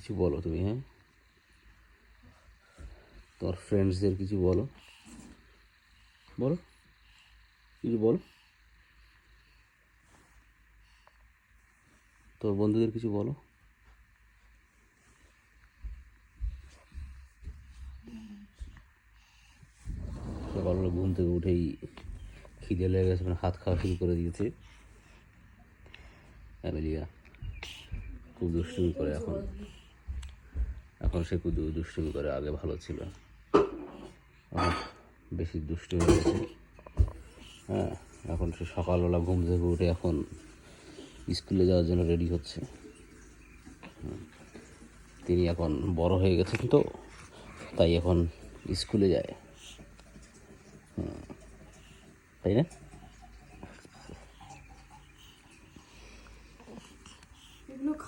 কিছু বলো তুমি হ্যাঁ? তোমার ফ্রেন্ডসদের কিছু বলো। বলো। কিছু বলো। তোর বন্ধুদের কিছু বলো। সকালবেলা ঘুম থেকে উঠেই খিদে লেগে গেছে মানে হাত খাওয়া শুরু করে দিয়েছে। অ্যামেলিয়া, খুব দুষ্টুমি করে এখন। এখন সে খুব দু- দুষ্টুমি করে আগে ভালো ছিল। বেশি দুষ্টু হয়ে গেছে। হ্যাঁ এখন সে সকালবেলা ঘুম থেকে উঠে এখন স্কুলে যাওয়ার জন্য রেডি হচ্ছে। তিনি এখন বড় হয়ে গেছেন তো, তাই এখন স্কুলে যায়। তাই না?